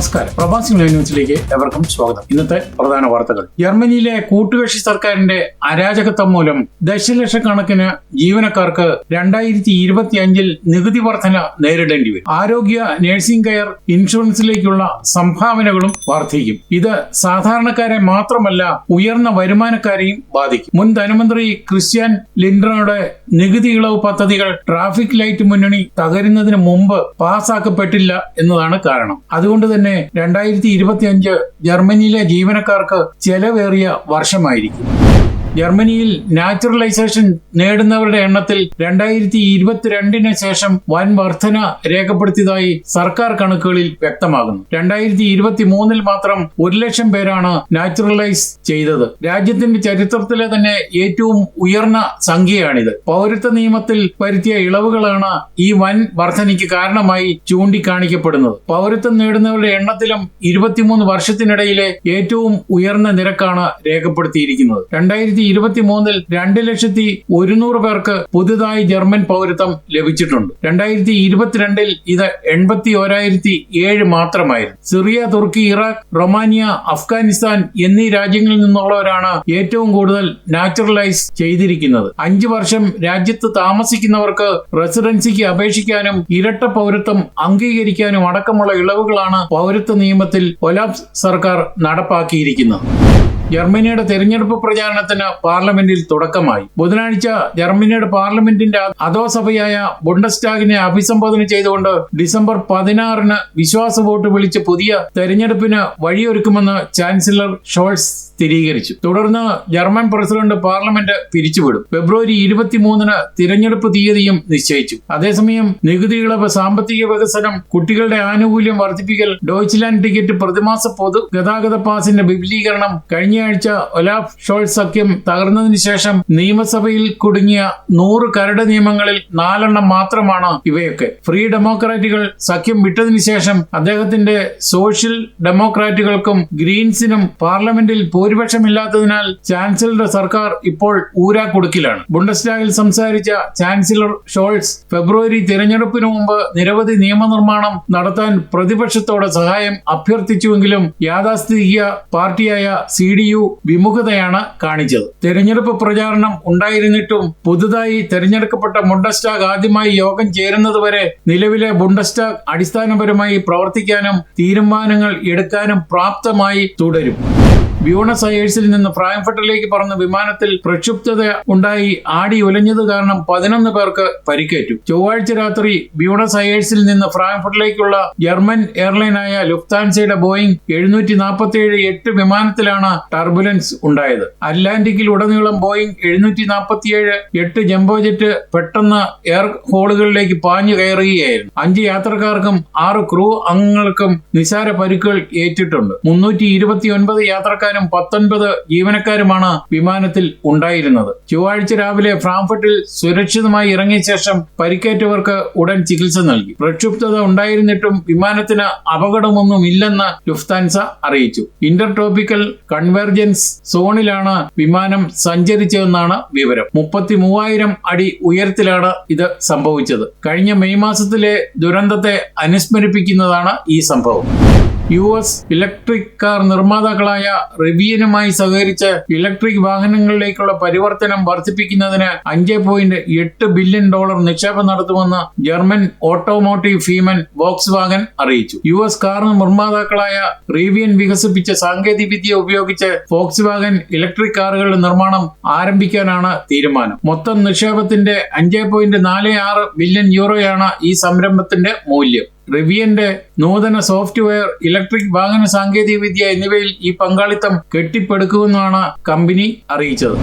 നമസ്കാരം. പ്രവാസി ന്യൂസിലേക്ക് എവർക്കും സ്വാഗതം. ഇന്നത്തെ പ്രധാന വാർത്തകൾ. ജർമ്മനിയിലെ കൂട്ടുകക്ഷി സർക്കാരിന്റെ അരാജകത്വം മൂലം ദശലക്ഷക്കണക്കിന് ജീവനക്കാർക്ക് രണ്ടായിരത്തി ഇരുപത്തി അഞ്ചിൽ നികുതി വർധന നേരിടേണ്ടി വരും. ആരോഗ്യ നഴ്സിംഗ് കെയർ ഇൻഷുറൻസിലേക്കുള്ള സംഭാവനകളും വർദ്ധിക്കും ഇത് സാധാരണക്കാരെ മാത്രമല്ല ഉയർന്ന വരുമാനക്കാരെയും ബാധിക്കും. മുൻ ധനമന്ത്രി ക്രിസ്ത്യൻ ലിൻഡ്രയുടെ നികുതി ഇളവ് പദ്ധതികൾ ട്രാഫിക് ലൈറ്റ് മുന്നണി തകരുന്നതിന് മുമ്പ് പാസാക്കപ്പെട്ടില്ല എന്നതാണ് കാരണം. അതുകൊണ്ട് തന്നെ രണ്ടായിരത്തി ഇരുപത്തി അഞ്ച് ജർമ്മനിയിലെ ജീവനക്കാർക്ക് ചെലവേറിയ വർഷമായിരിക്കും. ജർമ്മനിയിൽ നാച്ചുറലൈസേഷൻ നേടുന്നവരുടെ എണ്ണത്തിൽ രണ്ടായിരത്തി ഇരുപത്തിരണ്ടിന് ശേഷം വൻ വർധന രേഖപ്പെടുത്തിയതായി സർക്കാർ കണക്കുകളിൽ വ്യക്തമാകുന്നു. രണ്ടായിരത്തി ഇരുപത്തി മൂന്നിൽ മാത്രം ഒരു ലക്ഷം പേരാണ് നാച്ചുറലൈസ് ചെയ്തത്. രാജ്യത്തിന്റെ ചരിത്രത്തിലെ തന്നെ ഏറ്റവും ഉയർന്ന സംഖ്യയാണിത്. പൗരത്വ നിയമത്തിൽ വരുത്തിയ ഇളവുകളാണ് ഈ വൻ വർധനയ്ക്ക് കാരണമായി ചൂണ്ടിക്കാണിക്കപ്പെടുന്നത്. പൗരത്വം നേടുന്നവരുടെ എണ്ണത്തിലും ഇരുപത്തിമൂന്ന് വർഷത്തിനിടയിലെ ഏറ്റവും ഉയർന്ന നിരക്കാണ് രേഖപ്പെടുത്തിയിരിക്കുന്നത്. രണ്ടായിരത്തി ഇരുപത്തി മൂന്നിൽ രണ്ട് ലക്ഷത്തി ഒരുന്നൂറ് പേർക്ക് പുതുതായി ജർമ്മൻ പൗരത്വം ലഭിച്ചിട്ടുണ്ട്. രണ്ടായിരത്തി ഇരുപത്തിരണ്ടിൽ ഇത് എൺപത്തി ഒരായിരത്തി ഏഴ് മാത്രമായിരുന്നു. Syria Turkey Iraq Romania Afghanistan എന്നീ രാജ്യങ്ങളിൽ നിന്നുള്ളവരാണ് ഏറ്റവും കൂടുതൽ നാച്ചുറലൈസ് ചെയ്തിരിക്കുന്നത്. അഞ്ചു വർഷം രാജ്യത്ത് താമസിക്കുന്നവർക്ക് റെസിഡൻസിക്ക് അപേക്ഷിക്കാനും ഇരട്ട പൗരത്വം അംഗീകരിക്കാനും അടക്കമുള്ള ഇളവുകളാണ് പൗരത്വ നിയമത്തിൽ ഒലാബ് സർക്കാർ നടപ്പാക്കിയിരിക്കുന്നത്. ജർമ്മനിയുടെ തെരഞ്ഞെടുപ്പ് പ്രചാരണത്തിന് പാർലമെന്റിൽ തുടക്കമായി. ബുധനാഴ്ച ജർമ്മനിയുടെ പാർലമെന്റിന്റെ അധോസഭയായ ബുണ്ടസ്റ്റാഗിനെ അഭിസംബോധന ചെയ്തുകൊണ്ട് ഡിസംബർ പതിനാറിന് വിശ്വാസ വോട്ട് വിളിച്ച് പുതിയ തെരഞ്ഞെടുപ്പിന് വഴിയൊരുക്കുമെന്ന് ചാൻസലർ ഷോൾസ് സ്ഥിരീകരിച്ചു. തുടർന്ന് ജർമ്മൻ പ്രസിഡന്റ് പാർലമെന്റ് പിരിച്ചുവിടും. ഫെബ്രുവരി ഇരുപത്തിമൂന്നിന് തിരഞ്ഞെടുപ്പ് തീയതിയും നിശ്ചയിച്ചു. അതേസമയം നികുതി ഇളവ് സാമ്പത്തിക വികസനം കുട്ടികളുടെ ആനുകൂല്യം വർദ്ധിപ്പിക്കൽ ഡോയ്ച്ച്ലാൻഡ് ടിക്കറ്റ് പ്രതിമാസ പൊതു ഗതാഗത പാസിന്റെ വിപുലീകരണം കഴിഞ്ഞയാഴ്ച ഒലാഫ് ഷോൾസ് സഖ്യം തകർന്നതിന് ശേഷം നിയമസഭയിൽ കുടുങ്ങിയ നൂറ് കരട് നിയമങ്ങളിൽ നാലെണ്ണം മാത്രമാണ് ഇവയൊക്കെ. ഫ്രീ ഡെമോക്രാറ്റുകൾ സഖ്യം വിട്ടതിന് ശേഷം അദ്ദേഹത്തിന്റെ സോഷ്യൽ ഡെമോക്രാറ്റുകൾക്കും ഗ്രീൻസിനും പാർലമെന്റിൽ ഭൂരിപക്ഷമില്ലാത്തതിനാൽ ചാൻസലറുടെ സർക്കാർ ഇപ്പോൾ ഊരാക്കുടുക്കിലാണ് ബുണ്ടസ്റ്റാഗിൽ സംസാരിച്ച ചാൻസലർ ഷോൾസ് ഫെബ്രുവരി തിരഞ്ഞെടുപ്പിന് മുമ്പ് നിരവധി നിയമനിർമ്മാണം നടത്താൻ പ്രതിപക്ഷത്തോടെ സഹായം അഭ്യർത്ഥിച്ചുവെങ്കിലും യാഥാസ്ഥിതിക പാർട്ടിയായ സി ഡി യു വിമുഖതയാണ് കാണിച്ചത്. തെരഞ്ഞെടുപ്പ് പ്രചാരണം ഉണ്ടായിരുന്നിട്ടും പുതുതായി തെരഞ്ഞെടുക്കപ്പെട്ട ബുണ്ടസ്റ്റാഗ് ആദ്യമായി യോഗം ചേരുന്നതുവരെ നിലവിലെ ബുണ്ടസ്റ്റാഗ് അടിസ്ഥാനപരമായി പ്രവർത്തിക്കാനും തീരുമാനങ്ങൾ എടുക്കാനും പ്രാപ്തമായി തുടരും. ബ്യൂണസ് അയേഴ്സിൽ നിന്ന് ഫ്രാങ്ക്ഫർട്ടിലേക്ക് പറന്ന വിമാനത്തിൽ പ്രക്ഷുബ്ധത ഉണ്ടായി ആടി ഉലഞ്ഞത് കാരണം പതിനൊന്ന് പേർക്ക് പരിക്കേറ്റു. ചൊവ്വാഴ്ച രാത്രി ബ്യൂണസ് അയേഴ്സിൽ നിന്ന് ഫ്രാങ്ക്ഫർട്ടിലേക്കുള്ള ജർമ്മൻ എയർലൈനായ ലുഫ്താൻസയുടെ ബോയിങ് എഴുന്നൂറ്റി നാൽപ്പത്തിയേഴ് എട്ട് വിമാനത്തിലാണ് ടർബുലൻസ് ഉണ്ടായത്. അറ്റ്ലാന്റിക്കിൽ ഉടനീളം ബോയിങ് എഴുന്നൂറ്റി നാൽപ്പത്തിയേഴ് എട്ട് ജംബോ ജെറ്റ് പെട്ടെന്ന് എയർ ഹോളുകളിലേക്ക് പാഞ്ഞു കയറുകയായിരുന്നു. അഞ്ച് യാത്രക്കാർക്കും ആറ് ക്രൂ അംഗങ്ങൾക്കും നിസാര പരുക്കുകൾ ഏറ്റിട്ടുണ്ട്. മുന്നൂറ്റി ഇരുപത്തി ഒൻപത് യാത്രക്കാർ യാത്രക്കാരും പത്തൊൻപത് ജീവനക്കാരുമാണ് വിമാനത്തിൽ ഉണ്ടായിരുന്നത്. ചൊവ്വാഴ്ച രാവിലെ ഫ്രാങ്ക്ഫർട്ടിൽ സുരക്ഷിതമായി ഇറങ്ങിയ ശേഷം പരിക്കേറ്റവർക്ക് ഉടൻ ചികിത്സ നൽകി. പ്രക്ഷുബ്ധത ഉണ്ടായിരുന്നിട്ടും വിമാനത്തിന് അപകടമൊന്നും ഇല്ലെന്ന് ലുഫ്താൻസ അറിയിച്ചു. ഇന്റർ ട്രോപ്പിക്കൽ കൺവെർജൻസ് സോണിലാണ് വിമാനം സഞ്ചരിച്ചതെന്നാണ് വിവരം. മുപ്പത്തി മൂവായിരം അടി ഉയരത്തിലാണ് ഇത് സംഭവിച്ചത്. കഴിഞ്ഞ മെയ് മാസത്തിലെ ദുരന്തത്തെ അനുസ്മരിപ്പിക്കുന്നതാണ് ഈ സംഭവം. യു എസ് ഇലക്ട്രിക് കാർ നിർമ്മാതാക്കളായ റിവിയനുമായി സഹകരിച്ച് ഇലക്ട്രിക് വാഹനങ്ങളിലേക്കുള്ള പരിവർത്തനം വർദ്ധിപ്പിക്കുന്നതിന് അഞ്ച് പോയിന്റ് എട്ട് ബില്യൺ ഡോളർ നിക്ഷേപം നടത്തുമെന്ന് ജർമ്മൻ ഓട്ടോമോട്ടീവ് ഫീമൻ വോക്സ് വാഗൻ അറിയിച്ചു. യു എസ് കാർ നിർമ്മാതാക്കളായ റിവിയൻ വികസിപ്പിച്ച സാങ്കേതികവിദ്യ ഉപയോഗിച്ച് ഫോക്സ് വാഗൻ ഇലക്ട്രിക് കാറുകളുടെ നിർമ്മാണം ആരംഭിക്കാനാണ് തീരുമാനം. മൊത്തം നിക്ഷേപത്തിന്റെ അഞ്ച് പോയിന്റ് നാല് ആറ് ബില്യൺ യൂറോയാണ് ഈ സംരംഭത്തിന്റെ മൂല്യം. റിവിയന്റെ നൂതന സോഫ്റ്റ്വെയർ ഇലക്ട്രിക് വാഹന സാങ്കേതികവിദ്യ എന്നിവയിൽ ഈ പങ്കാളിത്തം കെട്ടിപ്പടുക്കുമെന്നാണ് കമ്പനി അറിയിച്ചത്.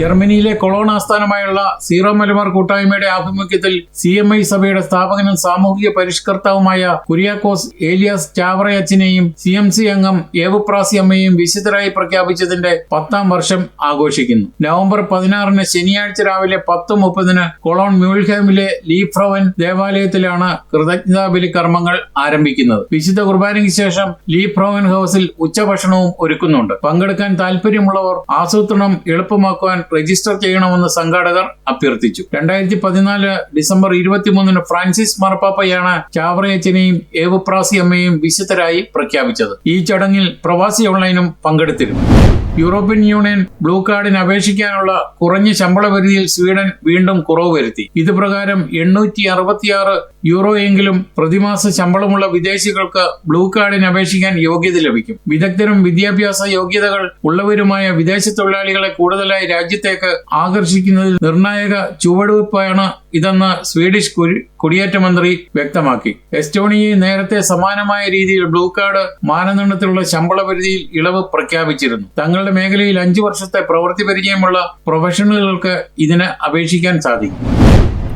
ജർമ്മനിയിലെ കൊളോൺ ആസ്ഥാനമായുള്ള സീറോ മലബാർ കൂട്ടായ്മയുടെ ആഭിമുഖ്യത്തിൽ സി എം ഐ സഭയുടെ സ്ഥാപകനും സാമൂഹിക പരിഷ്കർത്താവുമായ കുര്യാക്കോസ് ഏലിയാസ് ചാവറയച്ചിനെയും സി എം സി അംഗം ഏവുപ്രാസി അമ്മയെയും വിശുദ്ധരായി പ്രഖ്യാപിച്ചതിന്റെ പത്താം വർഷം ആഘോഷിക്കുന്നു. നവംബർ പതിനാറിന് ശനിയാഴ്ച രാവിലെ പത്ത് മുപ്പതിന് കൊളോൺ മ്യൂൾഹാമിലെ ലീഫ്രോവൻ ദേവാലയത്തിലാണ് കൃതജ്ഞതാബലി കർമ്മങ്ങൾ ആരംഭിക്കുന്നത്. വിശുദ്ധ കുർബാനയ്ക്ക് ശേഷം ലീ പ്രോവൻ ഹൗസിൽ ഉച്ചഭക്ഷണവും ഒരുക്കുന്നുണ്ട്. പങ്കെടുക്കാൻ താല്പര്യമുള്ളവർ ആസൂത്രണം എളുപ്പമാക്കുവാൻ രജിസ്റ്റർ ചെയ്യണമെന്ന് സംഘാടകർ അഭ്യർത്ഥിച്ചു. രണ്ടായിരത്തി പതിനാല് ഡിസംബർ ഇരുപത്തിമൂന്നിന് ഫ്രാൻസിസ് മാർപ്പാപ്പയാണ് ചാവറയച്ചനെയും ഏവപ്രാസി അമ്മയും വിശുദ്ധരായി പ്രഖ്യാപിച്ചത്. ഈ ചടങ്ങിൽ പ്രവാസി ഓൺലൈനും പങ്കെടുത്തിരുന്നു. യൂറോപ്യൻ യൂണിയൻ ബ്ലൂ കാർഡിന് അപേക്ഷിക്കാനുള്ള കുറഞ്ഞ ശമ്പള പരിധിയിൽ സ്വീഡൻ വീണ്ടും കുറവ് വരുത്തി. ഇത് പ്രകാരം എണ്ണൂറ്റി അറുപത്തിയാറ് യൂറോയെങ്കിലും പ്രതിമാസ ശമ്പളമുള്ള വിദേശികൾക്ക് ബ്ലൂ കാർഡിന് അപേക്ഷിക്കാൻ യോഗ്യത ലഭിക്കും. വിദഗ്ധരും വിദ്യാഭ്യാസ യോഗ്യതകൾ ഉള്ളവരുമായ വിദേശ തൊഴിലാളികളെ കൂടുതലായി രാജ്യത്തേക്ക് ആകർഷിക്കുന്നതിൽ നിർണായക ചുവടുവയ്പ്പാണ് ഇതെന്ന് സ്വീഡിഷ് കുടി- കുടിയേറ്റ മന്ത്രി വ്യക്തമാക്കി. എസ്റ്റോണിയെ നേരത്തെ സമാനമായ രീതിയിൽ ബ്ലൂ കാർഡ് മാനദണ്ഡത്തിലുള്ള ശമ്പള പരിധിയിൽ ഇളവ് പ്രഖ്യാപിച്ചിരുന്നു. തങ്ങളുടെ മേഖലയിൽ അഞ്ചു വർഷത്തെ പ്രവൃത്തി പരിചയമുള്ള പ്രൊഫഷണലുകൾക്ക് ഇതിന് അപേക്ഷിക്കാൻ സാധിക്കും.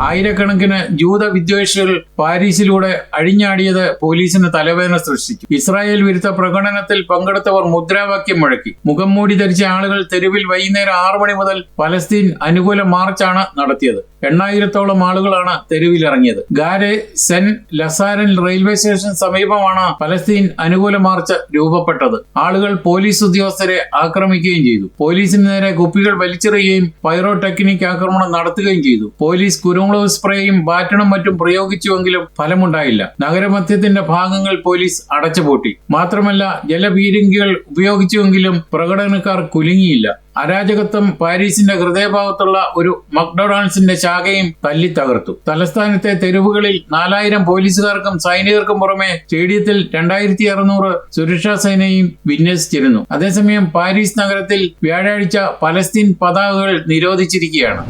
ആയിരക്കണക്കിന് ജൂത വിദ്വേഷികൾ പാരീസിലൂടെ അഴിഞ്ഞാടിയത് പോലീസിന് തലവേദന സൃഷ്ടിച്ചു. ഇസ്രായേൽ വിരുദ്ധ പ്രകടനത്തിൽ പങ്കെടുത്തവർ മുദ്രാവാക്യം മുഴക്കി. മുഖം മൂടി ധരിച്ച ആളുകൾ തെരുവിൽ വൈകുന്നേരം ആറു മണി മുതൽ പലസ്തീൻ അനുകൂല മാർച്ചാണ് നടത്തിയത്. എണ്ണായിരത്തോളം ആളുകളാണ് തെരുവിലിറങ്ങിയത്. Gare Saint Lazare railway station സമീപമാണ് പലസ്തീൻ അനുകൂല മാർച്ച് രൂപപ്പെട്ടത്. ആളുകൾ പോലീസ് ഉദ്യോഗസ്ഥരെ ആക്രമിക്കുകയും ചെയ്തു. പോലീസിന് നേരെ കുപ്പികൾ വലിച്ചെറിയുകയും പൈറോ ടെക്നിക് ആക്രമണം നടത്തുകയും ചെയ്തു. പോലീസ് കുരുമുളക് സ്പ്രേയും ബാറ്റണും മറ്റും പ്രയോഗിച്ചുവെങ്കിലും ഫലമുണ്ടായില്ല. നഗരമധ്യത്തിന്റെ ഭാഗങ്ങൾ പോലീസ് അടച്ചുപൂട്ടി. മാത്രമല്ല ജലപീരങ്കികൾ ഉപയോഗിച്ചുവെങ്കിലും പ്രകടനക്കാർ കുലുങ്ങിയില്ല. അരാജകത്വം പാരീസിന്റെ ഹൃദയഭാഗത്തുള്ള ഒരു മക്ഡൊണാൾഡ്സിന്റെ ശാഖയും തല്ലി തകർത്തു തലസ്ഥാനത്തെ തെരുവുകളിൽ നാലായിരം പോലീസുകാർക്കും സൈനികർക്കും പുറമെ സ്റ്റേഡിയത്തിൽ രണ്ടായിരത്തി അറുന്നൂറ് സുരക്ഷാ സേനയും വിന്യസിച്ചിരുന്നു. അതേസമയം പാരീസ് നഗരത്തിൽ വ്യാഴാഴ്ച പലസ്തീൻ പതാകകൾ നിരോധിച്ചിരിക്കുകയാണ്.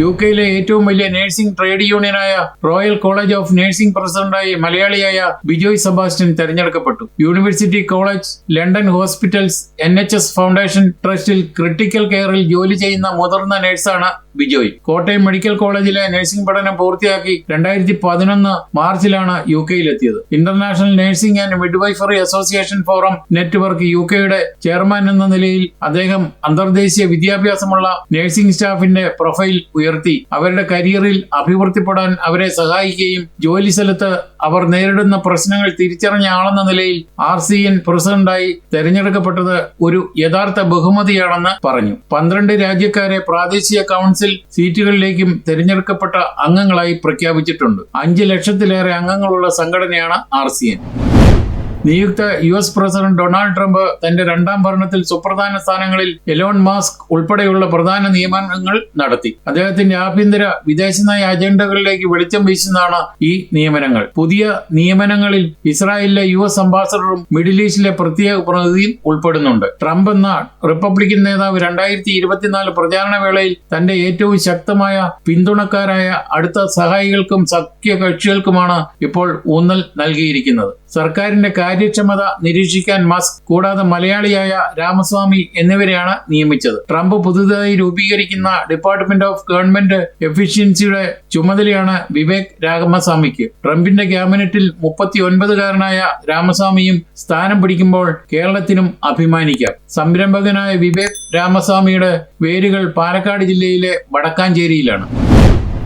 യു കെയിലെ ഏറ്റവും വലിയ നഴ്സിംഗ് ട്രേഡ് യൂണിയനായ റോയൽ കോളേജ് ഓഫ് നഴ്സിംഗ് പ്രസിഡന്റായി മലയാളിയായ ബിജോയ് സെബാസ്റ്റ്യൻ തെരഞ്ഞെടുക്കപ്പെട്ടു. University college London hospitals N foundation ട്രസ്റ്റിൽ critical കെയറിൽ ജോലി ചെയ്യുന്ന മുതിർന്ന നഴ്സാണ് ബിജോയ് കോട്ടയം മെഡിക്കൽ കോളേജിലെ നഴ്സിംഗ് പഠനം പൂർത്തിയാക്കി രണ്ടായിരത്തി പതിനൊന്ന് മാർച്ചിലാണ് U കെയിലെത്തിയത് international nursing and midwifery association forum network U കെയുടെ ചെയർമാൻ എന്ന നിലയിൽ അദ്ദേഹം അന്തർദേശീയ വിദ്യാഭ്യാസമുള്ള നഴ്സിംഗ് സ്റ്റാഫിന്റെ പ്രൊഫൈൽ ഉയർത്തി. അവരുടെ കരിയറിൽ അഭിവൃദ്ധിപ്പെടാൻ അവരെ സഹായിക്കുകയും ജോലി സ്ഥലത്ത് അവർ നേരിടുന്ന പ്രശ്നങ്ങൾ തിരിച്ചറിഞ്ഞ ആളെന്ന നിലയിൽ ആർ സി എൻ പ്രസിഡന്റായി തെരഞ്ഞെടുക്കപ്പെട്ടത് ഒരു യഥാർത്ഥ ബഹുമതിയാണെന്ന് പറഞ്ഞു. പന്ത്രണ്ട് രാജ്യക്കാരെ പ്രാദേശിക കൗൺസിൽ സീറ്റുകളിലേക്കും തെരഞ്ഞെടുക്കപ്പെട്ട അംഗങ്ങളായി പ്രഖ്യാപിച്ചിട്ടുണ്ട്. അഞ്ച് ലക്ഷത്തിലേറെ അംഗങ്ങളുള്ള സംഘടനയാണ് ആർ നിയുക്ത U S president Donald Trump തന്റെ രണ്ടാം ഭരണത്തിൽ സുപ്രധാന സ്ഥാനങ്ങളിൽ എലോൺ മാസ്ക് ഉൾപ്പെടെയുള്ള പ്രധാന നിയമനങ്ങൾ നടത്തി. അദ്ദേഹത്തിന്റെ ആഭ്യന്തര വിദേശനയ അജണ്ടകളിലേക്ക് വെളിച്ചം വീശുന്നതാണ് ഈ നിയമനങ്ങൾ. പുതിയ നിയമനങ്ങളിൽ ഇസ്രായേലിലെ യു എസ് അംബാസഡറും മിഡിൽ ഈസ്റ്റിലെ പ്രത്യേക പ്രതിനിധിയും ഉൾപ്പെടുന്നുണ്ട്. ട്രംപ് എന്ന റിപ്പബ്ലിക്കൻ നേതാവ് രണ്ടായിരത്തി ഇരുപത്തിനാല് പ്രചാരണ വേളയിൽ തന്റെ ഏറ്റവും ശക്തമായ പിന്തുണക്കാരായ അടുത്ത സഹായികൾക്കും സഖ്യ കക്ഷികൾക്കുമാണ് ഇപ്പോൾ ഊന്നൽ നൽകിയിരിക്കുന്നത്. സർക്കാരിന്റെ കാര്യക്ഷമത നിരീക്ഷിക്കാൻ മസ്ക് കൂടാതെ മലയാളിയായ രാമസ്വാമി എന്നിവരെയാണ് നിയമിച്ചത്. ട്രംപ് പുതുതായി രൂപീകരിക്കുന്ന ഡിപ്പാർട്ട്മെന്റ് ഓഫ് ഗവൺമെന്റ് എഫിഷ്യൻസിയുടെ ചുമതലയാണ് വിവേക് രാമസ്വാമിക്ക്. ട്രംപിന്റെ ക്യാബിനറ്റിൽ മുപ്പത്തി ഒൻപതുകാരനായ രാമസ്വാമിയും സ്ഥാനം പിടിക്കുമ്പോൾ കേരളത്തിനും അഭിമാനിക്കാം. സംരംഭകനായ വിവേക് രാമസ്വാമിയുടെ വേരുകൾ പാലക്കാട് ജില്ലയിലെ വടക്കാഞ്ചേരിയിലാണ്.